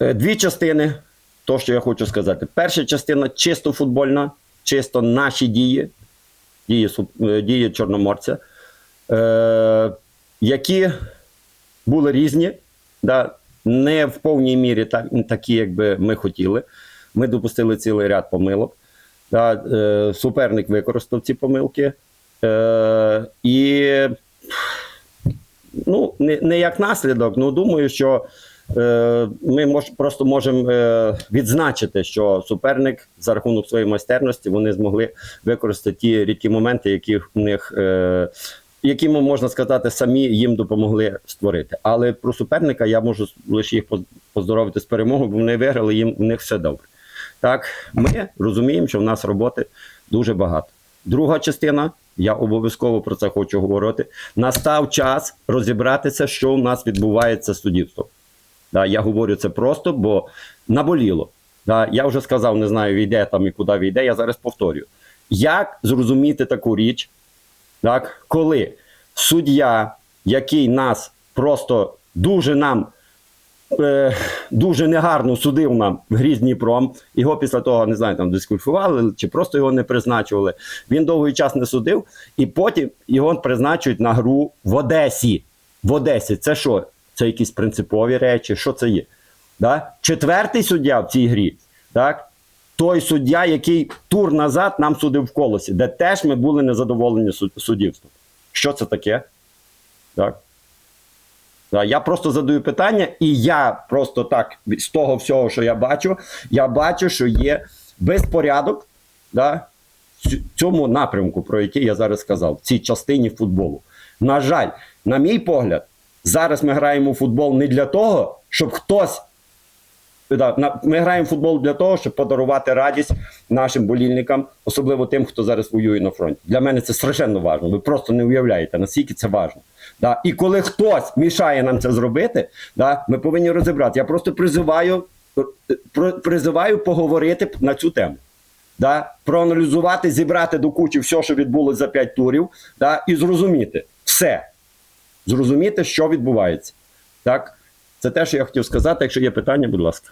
Е, Дві частини, то, що я хочу сказати. Перша частина чисто футбольна, чисто наші дії, дії, е, дії Чорноморця, е, які були різні, да, не в повній мірі так, такі, як би ми хотіли. Ми допустили цілий ряд помилок. Да, е, суперник використав ці помилки. Е, і ну, не, не як наслідок, ну думаю, що ми мож, просто можемо е, відзначити, що суперник за рахунок своєї майстерності вони змогли використати ті рідкі моменти, які в них. Е, які ми, можна сказати, самі їм допомогли створити. Але про суперника я можу лише їх поз- поздоровити з перемогою, бо вони виграли, їм в них все добре. Так, ми розуміємо, що в нас роботи дуже багато. Друга частина, я обов'язково про це хочу говорити. Настав час розібратися, що у нас відбувається з суддівством. Да, я говорю це просто, бо наболіло. Да, я вже сказав, не знаю, війде там і куди війде. Я зараз повторюю. Як зрозуміти таку річ, так, коли суддя, який нас просто дуже нам е, дуже негарно судив нам в грі з Дніпром. Його після того не знаю, там дискваліфікували чи просто його не призначували. Він довгий час не судив, і потім його призначують на гру в Одесі. В Одесі це що? Це якісь принципові речі? Що це є? Да? Четвертий суддя в цій грі, так? той суддя, який тур назад нам судив в колосі, де теж ми були незадоволені суддівством. Що це таке? Так? Да, я просто задаю питання, і я просто так з того всього, що я бачу, я бачу, що є безпорядок да, цьому напрямку, про який я зараз сказав, в цій частині футболу. На жаль, на мій погляд, зараз ми граємо в футбол не для того, щоб хтось. Ми граємо в футбол для того, щоб подарувати радість нашим болільникам, особливо тим, хто зараз воює на фронті. Для мене це страшенно важливо. Ви просто не уявляєте, наскільки це важливо. Да? І коли хтось мішає нам це зробити, да, ми повинні розібрати. Я просто призиваю, призиваю поговорити на цю тему. Да? Проаналізувати, зібрати до кучі все, що відбулося за 5 турів, да? і зрозуміти все. Зрозуміти, що відбувається. Так? Це те, що я хотів сказати. Якщо є питання, будь ласка.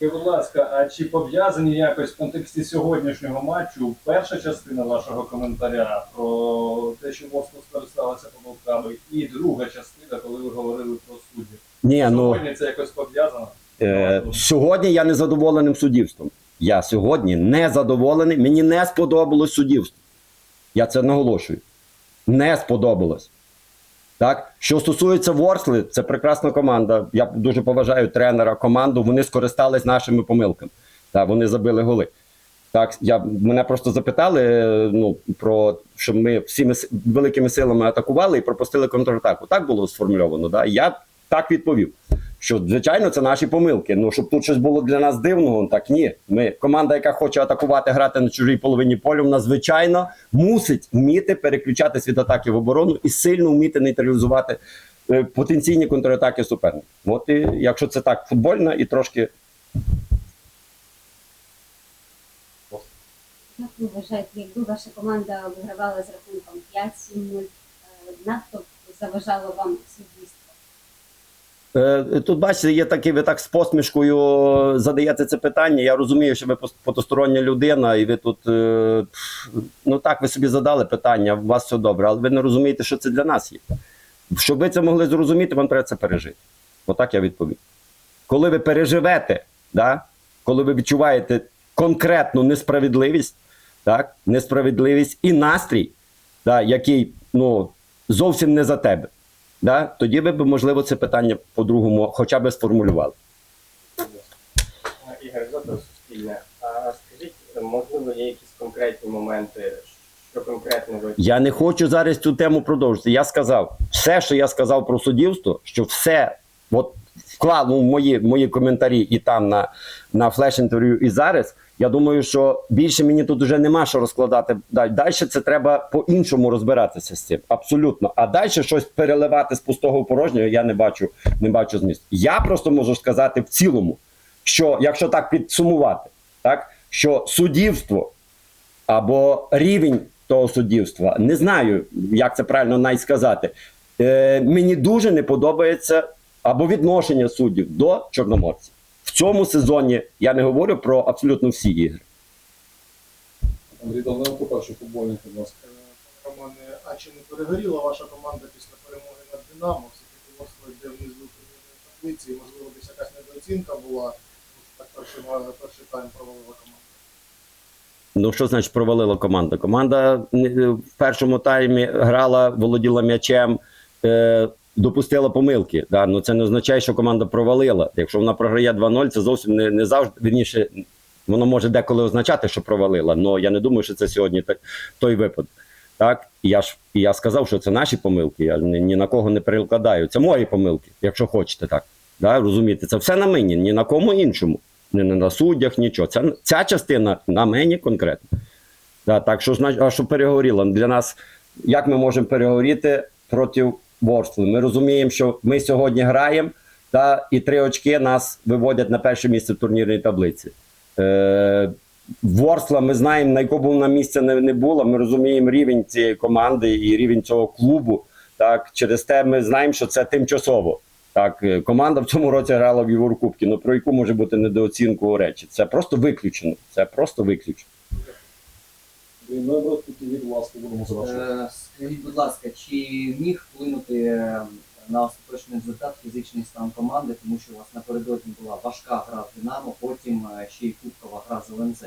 Будь ласка, а чи пов'язані якось в контексті сьогоднішнього матчу перша частина вашого коментаря про те, що Москва скористалася помилками, і друга частина, коли ви говорили про суддів? Ні, ну, це якось пов'язано? Е, сьогодні я не задоволеним суддівством. Я сьогодні не задоволений. Мені не сподобалось суддівство. Я це наголошую. Не сподобалось. Так? Що стосується Ворсли, це прекрасна команда. Я дуже поважаю тренера, команду. Вони скористались нашими помилками. Так, вони забили голи. Так, я, мене просто запитали е, ну, про що ми всіми великими силами атакували і пропустили контратаку. Так було сформульовано. Да? Я так відповів що звичайно це наші помилки. Ну щоб тут щось було для нас дивного, так ні. Ми команда, яка хоче атакувати, грати на чужій половині полю, вона звичайно мусить вміти переключатись від атаки в оборону і сильно вміти нейтралізувати е, потенційні контратаки суперника. От і якщо це так футбольно і трошки Як ви вважаєте, якби ваша команда вигравала з рахунком 5-7-0, е, надто заважало вам суддівство? Е, Тут бачите, є такі, ви так з посмішкою задаєте це питання. Я розумію, що ви потустороння людина, і ви тут е, ну так, ви собі задали питання, у вас все добре, але ви не розумієте, що це для нас є. Щоб ви це могли зрозуміти, вам треба це пережити. Отак я відповім. Коли ви переживете, да, коли ви відчуваєте конкретну несправедливість, так, несправедливість і настрій, да, який ну, зовсім не за тебе. Да? Тоді ви б, можливо, це питання по-другому хоча б сформулювали. Ігор Зотов, Суспільне. А скажіть, можливо, є якісь конкретні моменти, що конкретно ви Я не хочу зараз цю тему продовжити. Я сказав, все, що я сказав про суддівство, що все от, вклав ну, в мої, мої коментарі і там на, на флеш-інтерв'ю і зараз. Я думаю, що більше мені тут вже нема що розкладати. далі. Це треба по-іншому розбиратися з цим. Абсолютно. А далі щось переливати з пустого в порожнього я не бачу, не бачу змісту. Я просто можу сказати в цілому, що якщо так підсумувати, так, що суддівство або рівень того суддівства, не знаю, як це правильно навіть сказати. Е, мені дуже не подобається або відношення суддів до чорноморців. В цьому сезоні я не говорю про абсолютно всі ігри. Андрій Давненко, перший футбольний, будь ласка. Романе, а чи не перегоріла ваша команда після перемоги над Динамо? Все-таки Ворскла йде внизу турнірної таблиці, і можливо десь якась недооцінка була. Так перший, перший тайм провалила команда. Ну, що значить провалила команда? Команда е, в першому таймі грала, володіла м'ячем, е, допустила помилки. Да? Ну, це не означає, що команда провалила. Якщо вона програє 2-0, це зовсім не, не завжди вірніше, воно може деколи означати, що провалила. але я не думаю, що це сьогодні той випадок. Так, і я ж і я сказав, що це наші помилки. Я ні, ні на кого не перекладаю. Це мої помилки, якщо хочете так. Да, розумієте, це все на мені, ні на кому іншому. Не на суддях, нічого. Це, ця частина на мені конкретно. Да, так що а що перегоріло? Для нас, як ми можемо перегоріти проти Ворсли? Ми розуміємо, що ми сьогодні граємо, та, і три очки нас виводять на перше місце в турнірній таблиці. Е, Ворсла, ми знаємо, на якому вона місце не, не було. Ми розуміємо рівень цієї команди і рівень цього клубу. Так, через те ми знаємо, що це тимчасово. Так, е, команда в цьому році грала в Єврокубці. Ну про яку може бути недооцінку речі? Це просто виключено. Це просто виключено. Андрій Небрат, тоді від ласки будемо завершувати. Е, Скажіть, будь ласка, чи міг вплинути е, на остаточний результат фізичний стан команди, тому що у вас напередодні була важка гра в Динамо, потім е, ще й кубкова гра з ЛНЗ.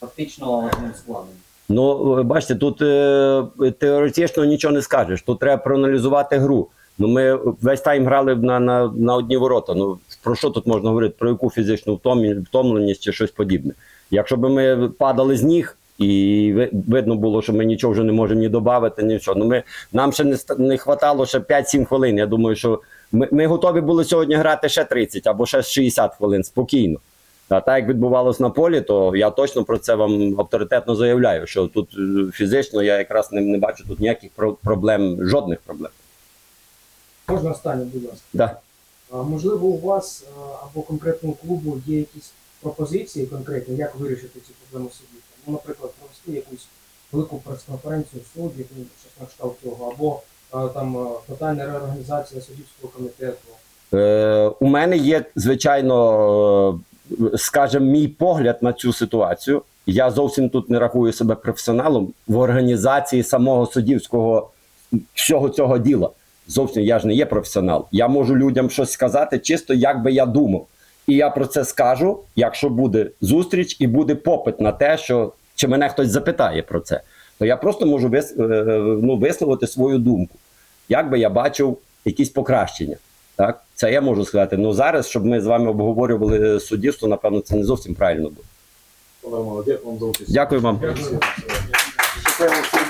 Фактично одним складом. Ну, ви бачите, тут е, теоретично нічого не скажеш. Тут треба проаналізувати гру. Ну, ми весь тайм грали на, на, на одні ворота. Ну про що тут можна говорити? Про яку фізичну втомленість чи щось подібне? Якщо б ми падали з ніг, і видно було, що ми нічого вже не можемо ні додати, ні що. Ну ми нам ще не не хватало ще 5-7 хвилин. Я думаю, що ми, ми готові були сьогодні грати ще 30 або ще 60 хвилин спокійно. А так як відбувалось на полі, то я точно про це вам авторитетно заявляю, що тут е, фізично я якраз не, не бачу тут ніяких про- проблем, жодних проблем. Можна останнє, будь ласка. Да. А, Можливо, у вас або конкретного клубу є якісь пропозиції конкретні, як вирішити ці проблеми суддів? Ну, наприклад, провести якусь велику прес-конференцію суддів, ну, щось на кшталт цього, або там тотальна реорганізація суддівського комітету. Е, у мене є, звичайно, е, скажімо, мій погляд на цю ситуацію. Я зовсім тут не рахую себе професіоналом в організації самого суддівського всього цього діла. Зовсім я ж не є професіонал. Я можу людям щось сказати, чисто як би я думав. І я про це скажу, якщо буде зустріч і буде попит на те, що чи мене хтось запитає про це, то я просто можу вис, е, ну, висловити свою думку. Як би я бачив якісь покращення. Так, це я можу сказати. Ну зараз, щоб ми з вами обговорювали суддівство, напевно, це не зовсім правильно Романе, Дякую вам. Дякую вам.